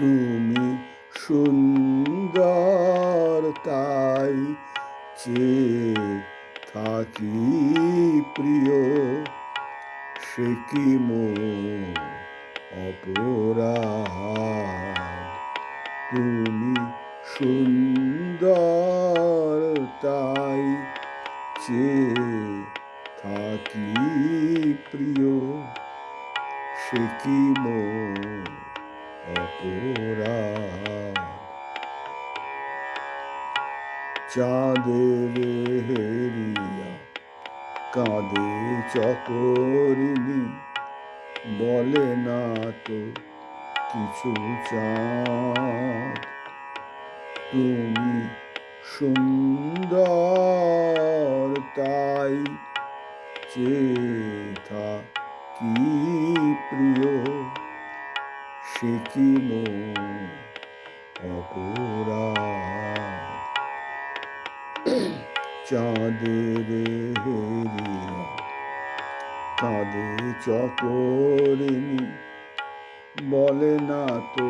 তুমি সুন্দর, তাই চেয়ে থাকি প্রিয়। সে কি অপরাধ? তুমি সুন্দর, তাই চেয়ে থাকি প্রিয়। সে কি মো অপরাধ। চাঁদের হেরিয়া, কাঁদে চকরিনি বলে না তো কিছু চাঁদ। তুমি সুন্দর, তাই চেথা কি প্রিয়। মো অপরাধ চাঁদের হেরিয়া কাঁদে চকরিনি বলে না তো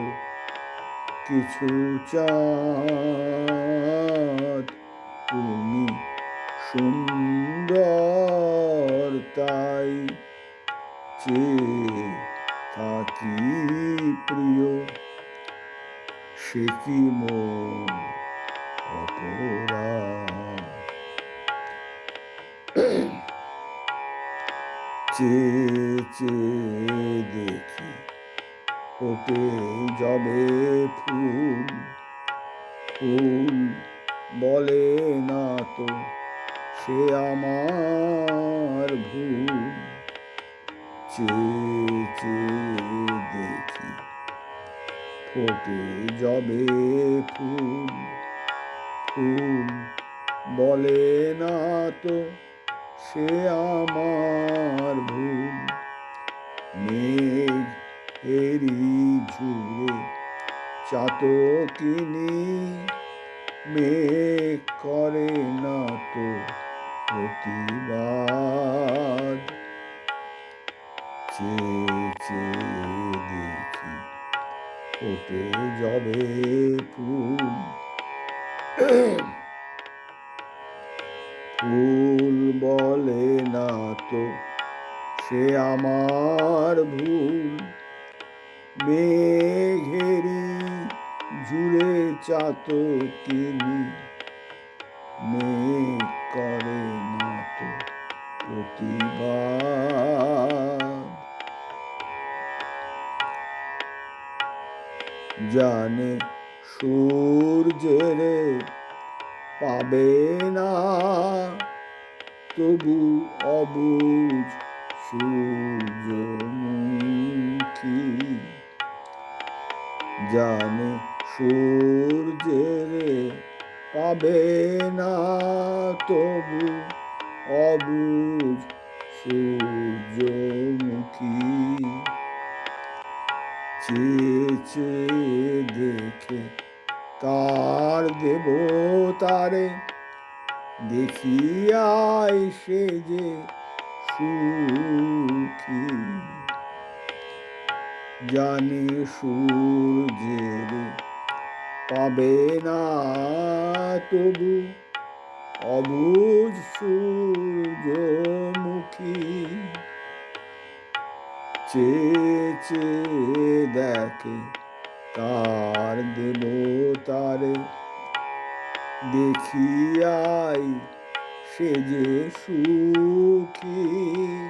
কিছু চাঁদ। তুমি সুন্দর তাই চেয়ে থাকি প্রিয়, সে কি মো অপরাধ? চেয়ে চেয়ে দেখি ফোটে যাবে ফুল ফুল বলে না তো সে আমার ভুল। চেয়ে দেখি। ফোটে জবে ফুল ফুল বলে না তো সে আমার ভুল। মেঘ এরি ঝুড়ে চাতকিনি মেঘ করে না তো প্রতিবাদ। দেখি যাবে ফুল ফুল বলে না তো সে আমার ভুল। মেঘেরি জুড়ে চাত তিনি মেঘ করে না তো প্রতিবাদ জানে সূর্যের পাবে না। তবু অবুঝ সূর্যমুখী জানে সূর্যের পাবে না। তবু অবুঝ সূর্যমুখী চেয়ে চেয়ে দেখে তার দেব তারে? দেখিয়াই সে যে সুখী। জানে সূর্যের পাবে না তবু অবুজ সূর্যমুখী। চেয়ে দেখে, তার দেব তারে। দেখিয়াই সে যে সুখী।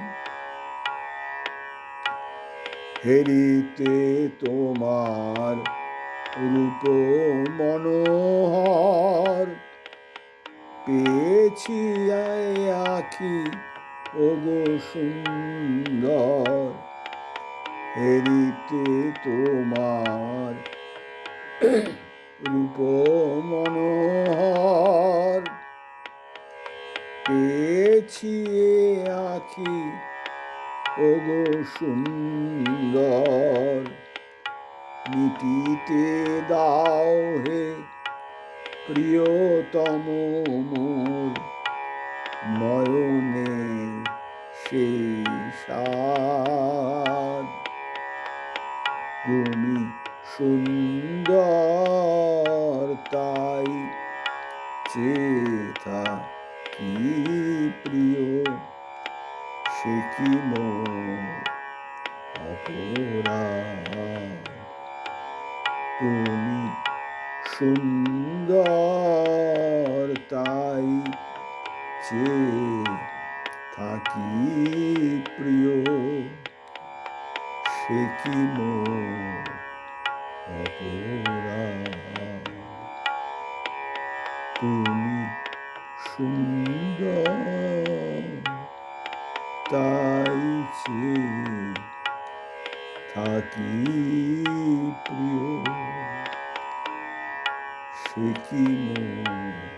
হেরিতে তোমার রূপ মনোহর। পেয়েছি আখি, ওগো সুন্দর। হেরিতে তোমার রূপ মনোহর পেয়েছি আখি, ওগো সুন্দর। মিটিতে দাও হে প্রিয়তম মোর। নয়নে সেই সাদ তুমি সুন্দর তাই চেতা কি প্রিয়? সে কি তুমি সুন্দর তাই চে থাকি প্রিয়? সে কি তুমি সুন্দর তাই থাকি প্রিয় সে কি মোর